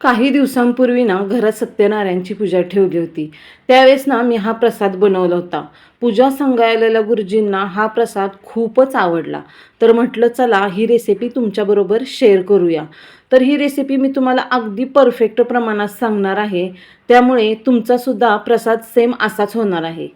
काही दिवसांपूर्वी ना घरात सत्यनारायणची पूजा ठेवली होती. त्यावेळेस ना मी हा प्रसाद बनवला होता. पूजा सांगायलेल्या गुरुजींना हा प्रसाद खूपच आवडला. तर म्हटलं चला ही रेसिपी तुमच्याबरोबर शेअर करूया. तर ही रेसिपी मी तुम्हाला अगदी परफेक्ट प्रमाणात सांगणार आहे. त्यामुळे तुमचासुद्धा प्रसाद सेम असाच होणार आहे.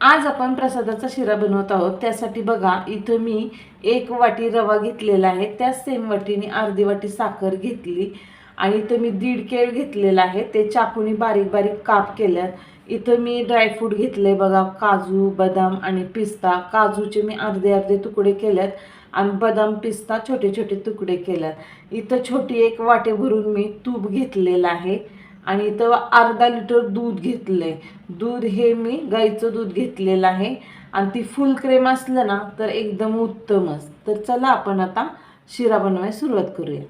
आज आपण प्रसादाचा शिरा बनवत आहोत. त्यासाठी बघा इथं मी एक वाटी रवा घेतलेला आहे. त्याच सेम वाटीने अर्धी वाटी साखर घेतली. आणि इथं मी दीड केळ घेतलेलं आहे. ते चाकूनी बारीक बारीक काप केल्यात इथं मी ड्रायफ्रूट घेतले बघा. काजू बदाम आणि पिस्ता. काजूचे मी अर्धे अर्धे तुकडे केल्यात आणि बदाम पिस्ता छोटे छोटे तुकडे केल्यात इथं छोटी एक वाटे भरून मी तूप घेतलेलं आहे आणि इथं अर्धा लिटर दूध घेतलंय. दूध हे मी गाईचं दूध घेतलेलं आहे आणि ती फुल क्रेम असलं ना तर एकदम उत्तमच. तर चला आपण आता शिरा बनवायला सुरुवात करूया.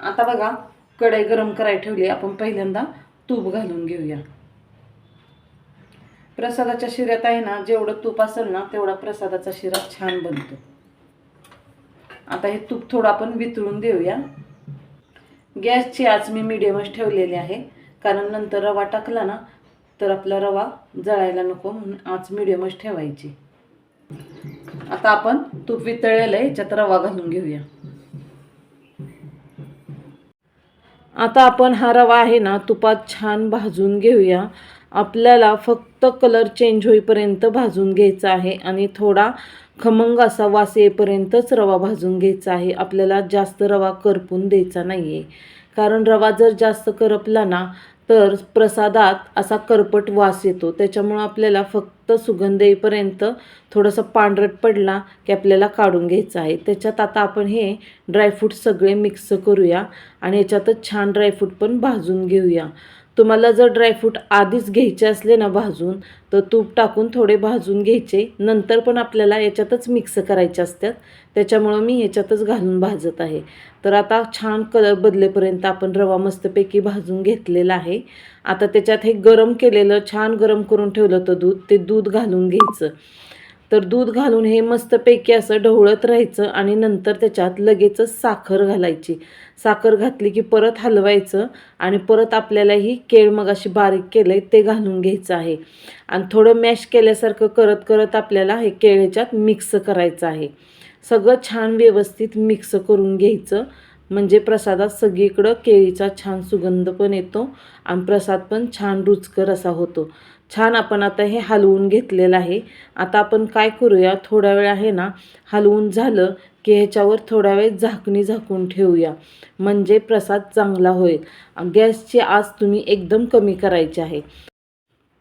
आता बघा कढई गरम करायला ठेवली आपण पहिल्यांदा तूप घालून घेऊया. प्रसादाच्या शिऱ्यात आहे ना जेवढं तूप असेल ना तेवढा प्रसादाचा शिरा छान बनतो. आता हे तूप थोडं आपण वितळून देऊया. गॅसची आज मी मिडियमच ठेवलेली आहे कारण नंतर रवा टाकला ना तर आपला रवा जळायला नको म्हणून आज मिडियमच ठेवायची. आता आपण तूप वितळलेलं आहे याच्यात रवा घालून घेऊया. आता आपण हा रवा आहे ना तुपात छान भाजून घेऊया. आपल्याला फक्त कलर चेंज होईपर्यंत भाजून घ्यायचा आहे आणि थोडा खमंग असा वास येईपर्यंतच रवा भाजून घ्यायचा आहे. आपल्याला जास्त रवा करपून द्यायचा नाही आहे कारण रवा जर जास्त करपला ना तर प्रसादात असा करपट वास येतो. त्याच्यामुळं आपल्याला फक्त सुगंध येईपर्यंत थोडंसं पांढरट पडला की आपल्याला काढून घ्यायचा आहे. त्याच्यात आता आपण हे ड्रायफ्रूट सगळे मिक्स करूया आणि याच्यातच छान ड्रायफ्रूट पण भाजून घेऊया. तुम्हाला जर ड्रायफ्रूट आधीच घ्यायचे असले ना भाजून तर तूप टाकून थोडे भाजून घ्यायचे. नंतर पण आपल्याला याच्यातच मिक्स करायचे असतात. त्याच्यामुळं मी याच्यातच घालून भाजत आहे. तर आता छान कलर बदलेपर्यंत आपण रवा मस्तपैकी भाजून घेतलेला आहे. आता त्याच्यात हे गरम केलेलं छान गरम करून ठेवलं होतं दूध ते दूध घालून घ्यायचं. तर दूध घालून हे मस्तपैकी असं ढवळत राहायचं आणि नंतर त्याच्यात लगेचच साखर घालायची. साखर घातली की परत हलवायचं आणि परत आपल्याला ही केळ मग अशी बारीक केलं आहे ते घालून घ्यायचं आहे. आणि थोडं मॅश केल्यासारखं करत करत आपल्याला हे केळ ह्याच्यात मिक्स करायचं आहे. सगळं छान व्यवस्थित मिक्स करून घ्यायचं. म्हणजे प्रसादात सगळीकडं केळीचा छान सुगंध पण येतो आणि प्रसाद पण छान रुचकर असा होतो. छान आपण आता हे हलवून घेतलेलं आहे. आता आपण काय करूया? थोडा वेळ आहे ना? हलवून झालं की ह्याच्यावर थोडा वेळ झाकणी झाकून ठेवूया. म्हणजे प्रसाद चांगला होईल. गॅसची आस तुम्ही एकदम कमी करायची आहे.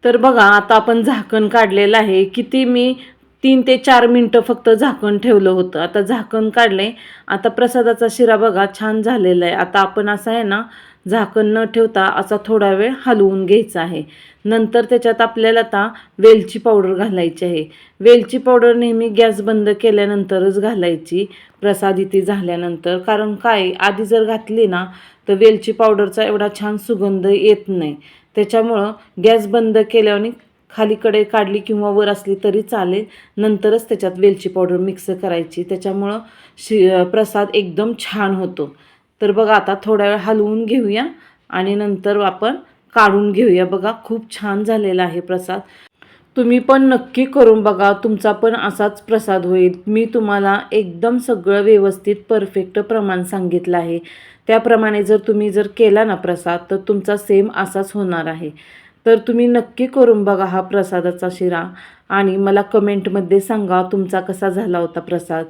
तर बघा आता आपण झाकण काढलेलं आहे. किती मी तीन ते चार मिनटं फक्त झाकण ठेवलं होतं. आता झाकण काढले आता प्रसादाचा शिरा बघा छान झालेला आहे. आता आपण असं आहे ना झाकण न ठेवता असा थोडा वेळ हलवून घ्यायचा आहे. नंतर त्याच्यात आपल्याला आता वेलची पावडर घालायची आहे. वेलची पावडर नेहमी गॅस बंद केल्यानंतरच घालायची. प्रसाद इथे झाल्यानंतर. कारण काय आधी जर घातली ना तर वेलची पावडरचा एवढा छान सुगंध येत नाही. त्याच्यामुळं गॅस बंद केल्याने खालीकडे काढली किंवा वर असली तरी चालेल. नंतरच त्याच्यात वेलची पावडर मिक्स करायची. त्याच्यामुळं शि प्रसाद एकदम छान होतो. तर बघा आता थोडा वेळ हलवून घेऊया आणि नंतर आपण काढून घेऊया. बघा खूप छान झालेला आहे प्रसाद. तुम्ही पण नक्की करून बघा. तुमचा पण असाच प्रसाद होईल. मी तुम्हाला एकदम सगळं व्यवस्थित परफेक्ट प्रमाण सांगितलं आहे. त्याप्रमाणे जर तुम्ही जर केला ना प्रसाद तर तुमचा सेम असाच होणार आहे. तर तुम्ही नक्की करून बघा हा प्रसादाचा शिरा आणि मला कमेंटमध्ये सांगा तुमचा कसा झाला होता प्रसाद.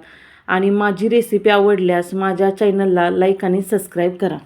आणि माझी रेसिपी आवडल्यास माझ्या चॅनलला लाईक आणि सबस्क्राईब करा.